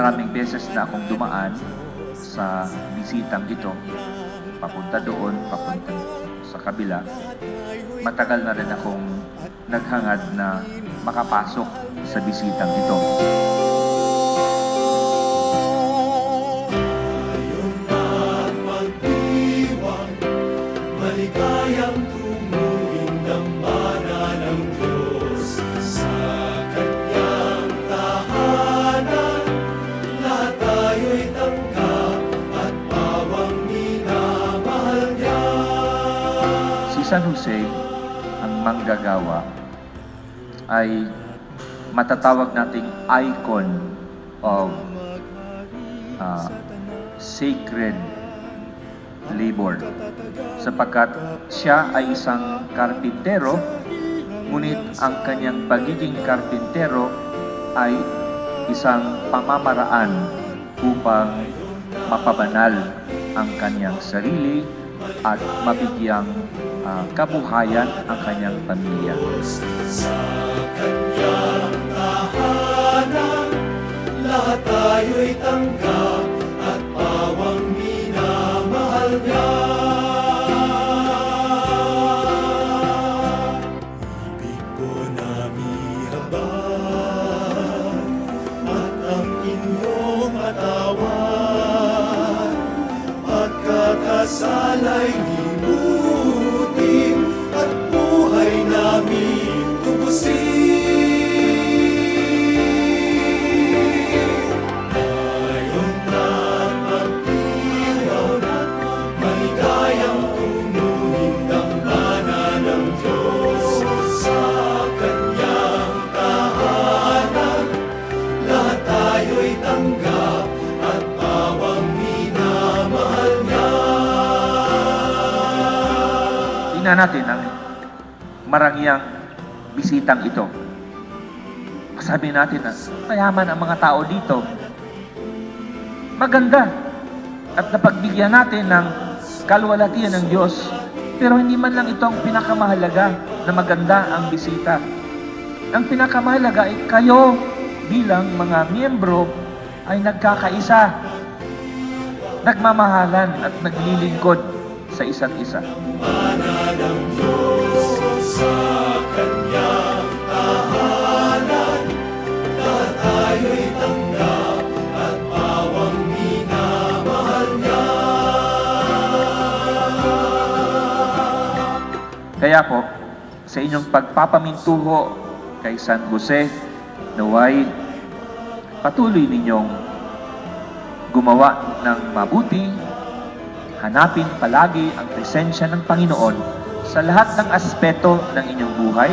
Maraming beses na akong dumaan sa bisitang ito. Papunta doon, papunta sa kabila. Matagal na rin akong naghangad na makapasok sa bisitang ito. Si San Jose, ang manggagawa, ay matatawag nating icon of uh, sacred labor sapagkat siya ay isang karpintero ngunit ang kanyang pagiging karpintero ay isang pamamaraan upang mapabanal ang kanyang sarili at mabigyang ah, kabuhayan ang kanyang pamilya. Sa tahanan Lahat tayo'y tanggap At bawang minamahal niya kakasalay limutin At buhay namin tubusin. Ngayon na't magdiwang Maligayang tunungin dambana ng Diyos. Sa kanyang tahanan Lahat tayo'y tanggap Tingnan natin ang marangyang bisitang ito. Sabi natin na mayaman ang mga tao dito. Maganda. At napagbigyan natin ng kalwalatian ng Diyos. Pero hindi man lang ito ang pinakamahalaga na maganda ang bisita. Ang pinakamahalaga ay kayo bilang mga miyembro ay nagkakaisa, nagmamahalan at naglilingkod sa isa't isa. sa kanyang tahanan Lahat tayo'y at bawang minamahal niya Kaya po, sa inyong pagpapamintuho kay San Jose, naway patuloy ninyong gumawa ng mabuti, hanapin palagi ang presensya ng Panginoon sa lahat ng aspeto ng inyong buhay,